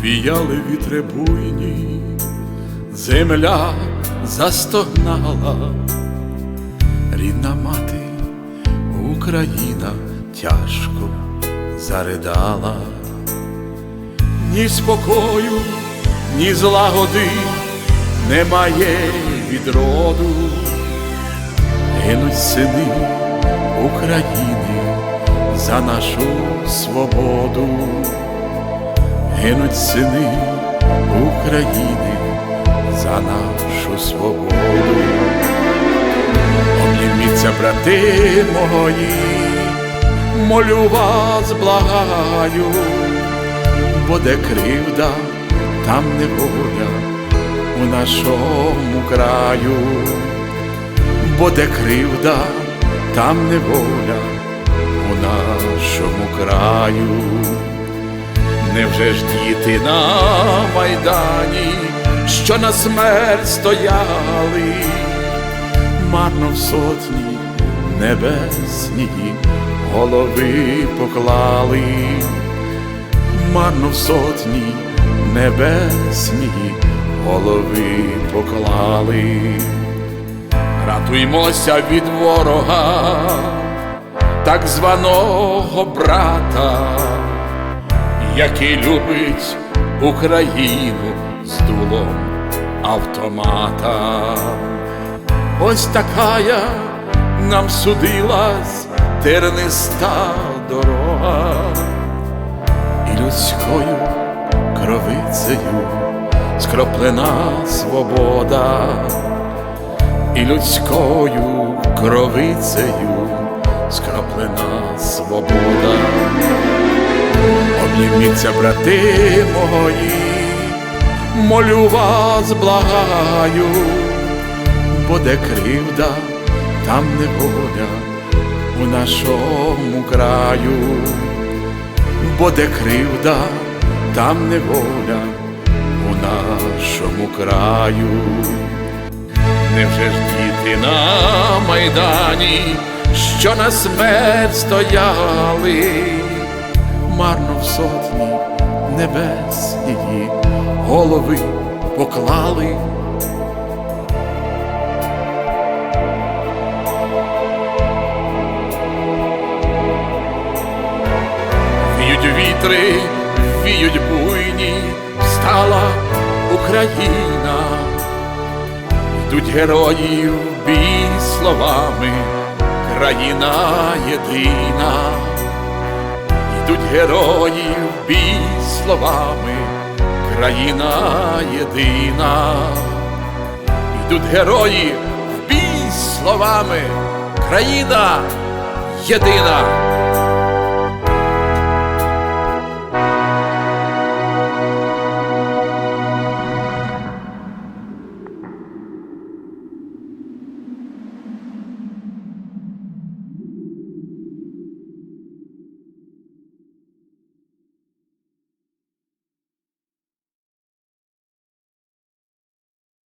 Віяли вітри буйні, земля застогнала, рідна мати Україна тяжко заридала, ні спокою, ні злагоди немає від роду, гинуть сини України за нашу свободу гинуть сини України за нашу свободу. Обніміться, брати мої, молю вас, благаю, бо де кривда, там неволя у нашому краю, бо де кривда, там неволя у нашому краю. Невже ж діти на майдані, що на смерть стояли, марно в сотні небесні голови поклали, марно в сотні небесні голови поклали, ратуймося від ворога, так званого брата який любить Україну з дулом автомата. Ось такая нам судилась терниста дорога, і людською кровицею скроплена свобода, і людською кровицею скроплена свобода. Обніміться, брати мої, молю вас, благаю, бо де кривда, там неволя у нашому краю, бо де кривда, там неволя у нашому краю. Невже ж діти на майдані, що на смерть стояли? Марно в сотні небесні голови поклали. Віють вітри, віють буйні, встала Україна, йдуть герої в бій словами, країна єдина герої в бій словами, країна єдина, йдуть герої в бій словами, країна єдина.